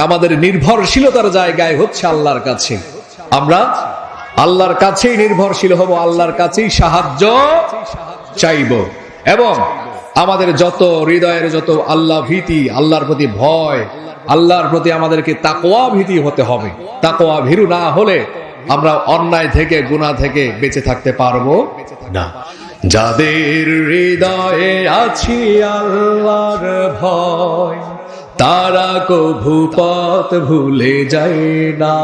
আমাদের নির্ভরশীলতার জায়গায় হচ্ছে আল্লাহর কাছে। আমরা আল্লাহর কাছেই নির্ভরশীল হব, আল্লাহর কাছেই সাহায্য চাইব। এবং আমাদের যত হৃদয়ের যত আল্লাহ ভীতি, আল্লাহর প্রতি ভয়, আল্লাহর প্রতি আমাদেরকে তাকোয়া ভীতি হতে হবে। তাকোয়া ভীরু না হলে আমরা অন্যায় থেকে গুণা থেকে বেঁচে থাকতে পারব না। যাদের হৃদয়ে আছি আল্লাহর ভয় তারা কভু পথ ভুলে যায় না।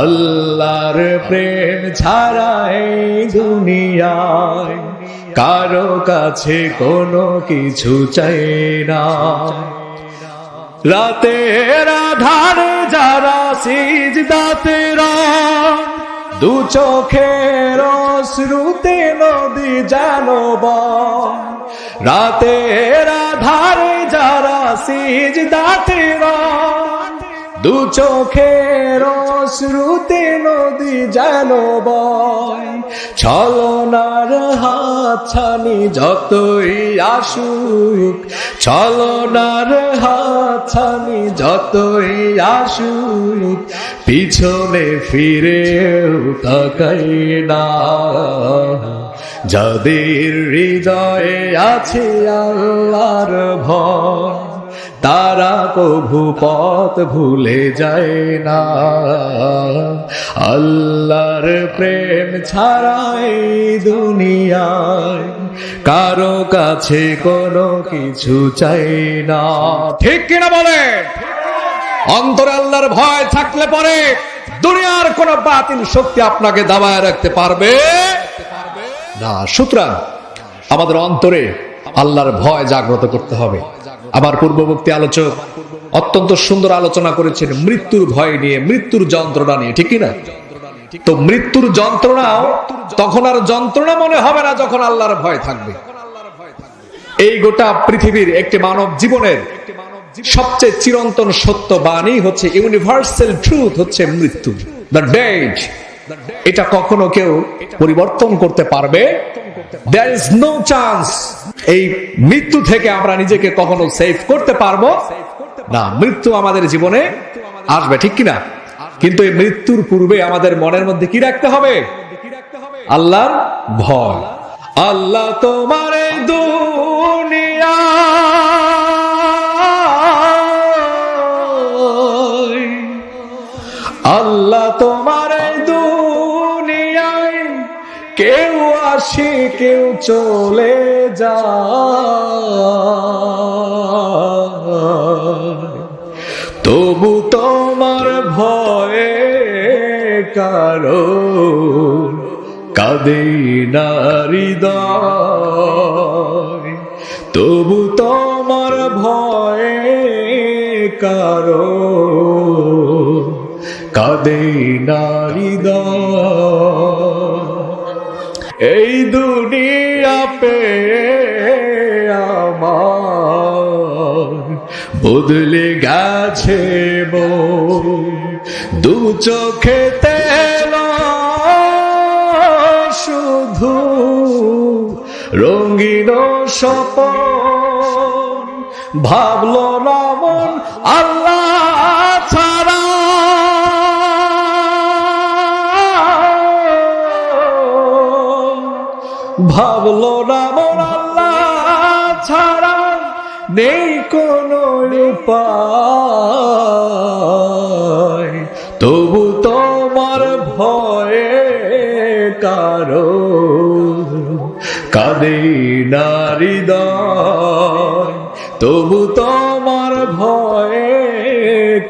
আল্লাহর প্রেম ছাড়া এই দুনিয়ায় কারও কাছে কোনো কিছু চাই না। রাতের আধারে যারা সিজদাতে দু চোখের শ্রুতে নদী জানব রাতের যারা সিজদাতে দু চোখের শ্রুতে নদী জানব ছলনার হাত ছানি যতই আসুক, ছলনার হাত ছানি যতই আসুক, পিছনে ফিরে তাকাই না। যাদের হৃদয়ে আছে আল্লাহর ভয় তারা কভু পথ ভুলে যায় না। আল্লাহর প্রেম ছাড়াই দুনিয়ায় কারও কাছে কোনো কিছু চাই না। ঠিক কিনা বলে? অন্তরে আল্লাহর ভয় থাকলে পরে দুনিয়ার কোন বাতিল শক্তি আপনাকে দাবায় রাখতে পারবে? না, সুতরাং আমাদের অন্তরে আল্লাহর ভয় জাগ্রত করতে হবে। আবার পূর্ববর্তী আলোচক অত্যন্ত সুন্দর আলোচনা করেছেন মৃত্যুর ভয় নিয়ে, মৃত্যুর যন্ত্রণা নিয়ে, ঠিক না? তো মৃত্যুর যন্ত্রণাও তখন আর যন্ত্রণা মনে হবে না যখন আল্লাহর ভয় থাকবে। এই গোটা পৃথিবীর একটি মানব জীবনের সবচেয়ে চিরন্তন সত্য বাণী হচ্ছে ইউনিভার্সাল ট্রুথ হচ্ছে মৃত্যু। এটা কখনো কেউ পরিবর্তন করতে পারবে? দেয়ার ইজ নো চান্স এই মৃত্যু থেকে আমরা নিজেকে কখনো সেভ করতে পারব? না, মৃত্যু আমাদের জীবনে আসবে, ঠিক কিনা? কিন্তু এই মৃত্যুর পূর্বে আমাদের মনের মধ্যে কি রাখতে হবে? আল্লাহর ভয়। আল্লাহ তোমার আল্লাহ তোমার কেউ আসে, কেউ চলে যা তবু তোমার ভয়ে কারও কাঁদে নারিদয় তবু তোমার ভয়ে কারও কাঁদে নারিদয় এই দুনিয়া পে আমার। বদলে গেছে দু চোখে তেল শুধু রঙিন স্বপন। ভাবল মন আল্লাহ ভাবলো না মন আল্লাহ ছাড়া নেই কোনো তবু তোমার ভয়ে কারও কাঁদে নারিদয় তবু তোমার ভয়ে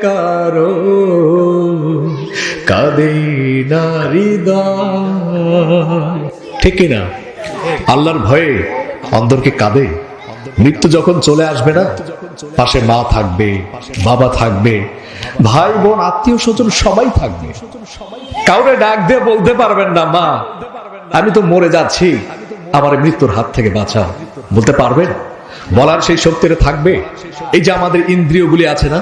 কারও কাঁদে নারিদয় ঠিক কিনা? আল্লাহর ভয়ে অন্তরকে কাঁদে। মৃত্যু যখন চলে আসবে না, পাশে মা থাকবে, বাবা থাকবে, ভাই, বোন, আত্মীয় স্বজন সবাই থাকবে। কাউরে ডাক দিয়ে বলতে পারবেন না, মা, আমি তো মরে যাচ্ছি, আমার মৃত্যুর হাত থেকে বাঁচাও। বলতে পারবেন? বলার সেই শক্তিটা থাকবে? এই যে আমাদের ইন্দ্রিয়গুলি আছে না?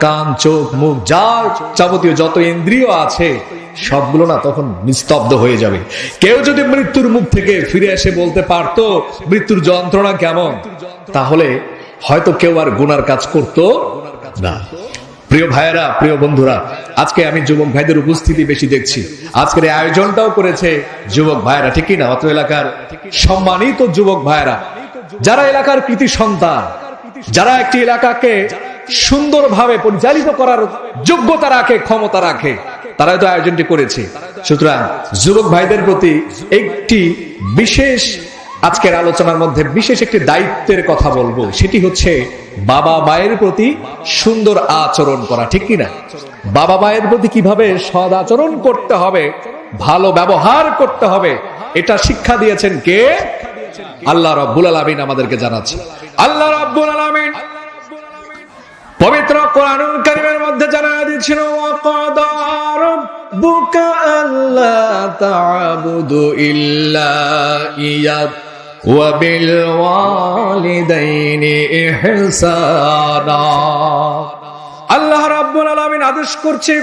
কান, চোখ, মুখ, যা যাবতীয় যত ইন্দ্রিয় আছে সবগুলো না তখন নিস্তব্ধ হয়ে যাবে। কেউ যদি মৃত্যুর মুখ থেকে ফিরে এসে বলতে পারতো, মৃত্যুর যন্ত্রণা কেমন? তাহলে হয়তো কেউ আর গুনার কাজ করতো না। প্রিয় ভাইয়েরা, প্রিয় বন্ধুরা, আজকে আমি যুবক ভাইদের উপস্থিতি বেশি দেখছি। আজকের এই আয়োজনটাও করেছে যুবক ভাইয়েরা ঠিকই না? অত এলাকার সম্মানিত যুবক ভাইয়েরা, যারা এলাকার কৃতি সন্তান, যারা একটি এলাকাকে সুন্দরভাবে পরিচালিত করার যোগ্যতা রাখে, ক্ষমতা রাখে তারাই তো আয়োজনটি করেছে। সুতরাং যুবক ভাইদের প্রতি একটি বিশেষ আজকের আলোচনার মধ্যে বিশেষ একটি দায়িত্বের কথা বলব। সেটি হচ্ছে বাবা মায়ের প্রতি সুন্দর আচরণ করা, ঠিক কিনা? বাবা মায়ের প্রতি কীভাবে সদ আচরণ করতে হবে, ভালো ব্যবহার করতে হবে, এটা শিক্ষা দিয়েছেন কে? আল্লাহ রব্বুল আলমিন আমাদেরকে জানাচ্ছে আল্লাহ রব্বুল আলমিন পবিত্র কোরআনুল কারীমের মধ্যে জানা দিয়েছিল, ওয়াকাদা রাব্বুকা আল্লা তা'বুদু ইল্লা ইয়া ওয়া বিল ওয়ালিদাইনি ইহসানা। আল্লাহ রাব্বুল আলামিন আদেশ করছে,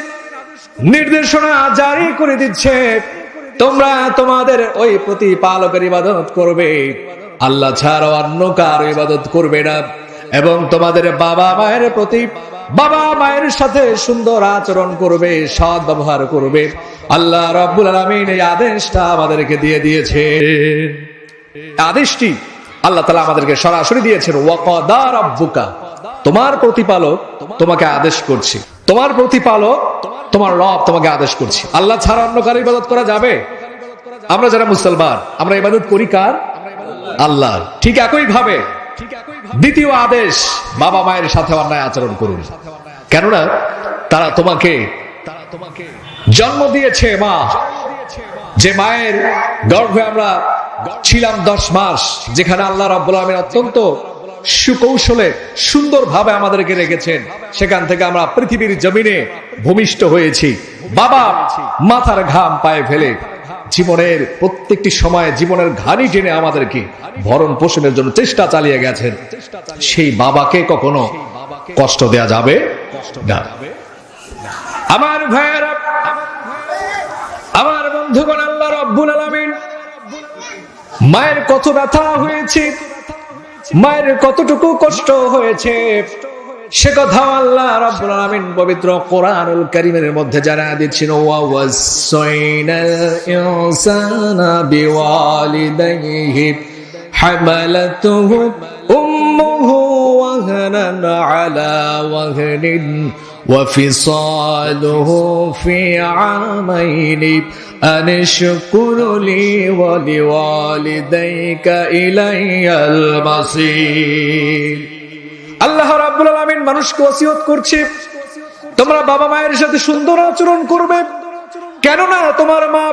নির্দেশনা জারি করে দিচ্ছে, তোমরা তোমাদের ওই প্রতিপালকের ইবাদত করবে। আল্লাহ ছাড়া অন্য কার ইবাদত করবে না। এবং তোমাদের বাবা মায়ের প্রতি বাবা মায়ের সাথে সুন্দর আচরণ করবে, সৎ ব্যবহার করবে। আল্লাহ রব্বুল আলমিন এই আদেশটা আমাদেরকে দিয়ে দিয়েছে আদেশটি আল্লাহ তালা আমাদেরকে সরাসরি দিয়েছেন, ওয়াকদা তোমার প্রতিপালক তোমাকে আদেশ করছে। তোমার প্রতিপালক তোমার রব তোমাকে আদেশ করছে। আল্লাহ ছাড়া অন্য কারও ইবাদত করা যাবে? আমরা যারা মুসলমান, আমরা ইবাদত করি কার? আল্লাহ ঠিক একই ভাবে দ্বিতীয় আদেশ বাবা মায়ের সাথে অন্যায় আচরণ করুন। কেননা তারা তোমাকে জন্ম দিয়েছে মা। যে মায়ের গর্ভে আমরা ছিলাম দশ মাস যেখানে আল্লাহ রাব্বুল আলমিন অত্যন্ত সুকৌশলে সুন্দরভাবে আমাদেরকে রেখেছেন। সেখান থেকে আমরা পৃথিবীর জমিনে ভূমিষ্ঠ হয়েছি। বাবা মাথার ঘাম পায়ে ফেলে জীবনের প্রত্যেকটি সময়ে জীবনের ঘানি টেনে আমাদেরকে ভরণ পোষণের জন্য চেষ্টা চালিয়ে গেছেন। সেই বাবাকে কখনো কষ্ট দেয়া যাবে আমার আমার বন্ধুগণ, আল্লাহ রব্বুল আলামিন মায়ের কত ব্যথা হয়েছে, মায়ের কতটুকু কষ্ট হয়েছে সে কথা আল্লাহ রাব্বুল আলামিন পবিত্র কোরআনুল কারীমের মধ্যে জানা দিচ্ছেন ওয়া ওয়াসাইনাল ইনসানা বিওয়ালিদাইহি হামালাতুহু উম্মুহু ওয়াহনান আলা ওয়াহনিন وفصاله في عامين أن اشكر لي ولوالديك إلي المصير আল্লাহ রাব্বুল আলামিন মানুষকে ওসিয়ত করছে। তোমরা বাবা মায়ের সাথে সুন্দর আচরণ করবে। কেননা তোমার মা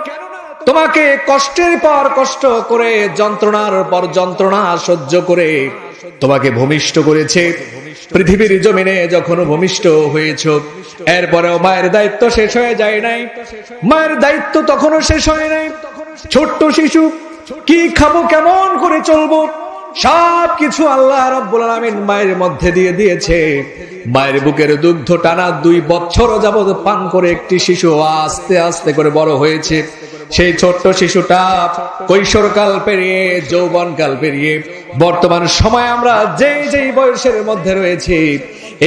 তোমাকে কষ্টের পর কষ্ট করে, যন্ত্রণার পর যন্ত্রণা সহ্য করে তোমাকে ভূমিষ্ঠ করেছে। পৃথিবীর জমিনে যখন ভূমিষ্ঠ হয়েছ, এরপরেও মায়ের দায়িত্ব শেষ হয়ে যায় নাই। মায়ের দায়িত্ব তখনও শেষ হয় নাই। ছোট্ট শিশু, কি খাব, কেমন করে চলবো? সব কিছু আল্লাহ রব্বুল আলমিন মায়ের মধ্যে দিয়ে দিয়েছে। মায়ের বুকের দুগ্ধ টানা দুই বছর যাবত পান করে একটি শিশু আস্তে আস্তে করে বড় হয়েছে। সেই ছোট্ট শিশুটা কৈশোরকাল পেরিয়ে, যৌবনকাল পেরিয়ে বর্তমান সময় আমরা যেই যেই বয়সের মধ্যে রয়েছি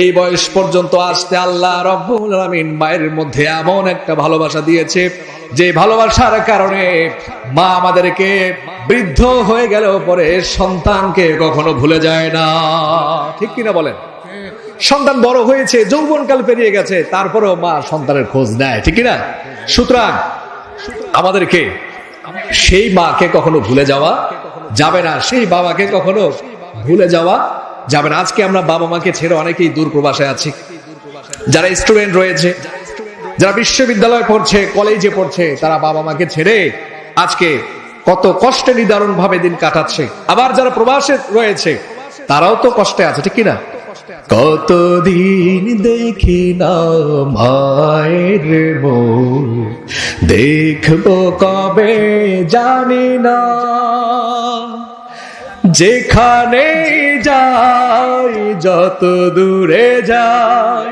এই বয়স পর্যন্ত আসতে আল্লাহ রব্বুল আলামিন মায়ের মধ্যে এমন একটা ভালোবাসা দিয়েছে, যে ভালোবাসার কারণে মা আমাদেরকে বৃদ্ধ হয়ে গেল পরে সন্তানকে কখনো ভুলে যায় না। ঠিক কিনা বলেন? সন্তান বড় হয়েছে, যৌবনকাল পেরিয়ে গেছে, তারপরেও মা সন্তানের খোঁজ নেয়, ঠিক কিনা? সুতরাং আমাদেরকে সেই মাকে কখনো ভুলে যাওয়া যাবে না, সেই বাবাকে কখনো ভুলে যাওয়া যাবে না আজকে আমরা বাবা মাকে ছেড়ে অনেকেই দূর প্রবাসে আছি। যারা স্টুডেন্ট রয়েছে, যারা বিশ্ববিদ্যালয়ে পড়ছে কলেজে পড়ছে, তারা বাবা মাকে ছেড়ে আজকে কত কষ্টে নিদারুণ ভাবে দিন কাটাচ্ছে। আবার যারা প্রবাসে রয়েছে, তারাও তো কষ্টে আছে, ঠিক কিনা? কতদিন দেখি না মায়ের মুখ, দেখব কবে জানি না। যেখানে যাই, যত দূরে যাই,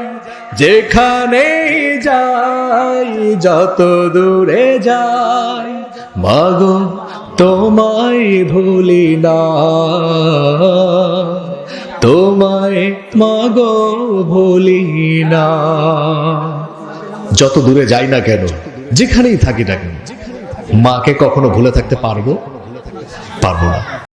যেখানে যাই, যত দূরে যাই, মাগো, তোমায় ভুলি না। তোমায় মাগো ভুলি না। যত দূরে যাই না কেন, যেখানেই থাকি না কেন, মাকে কখনো ভুলে থাকতে পারব? পারব না।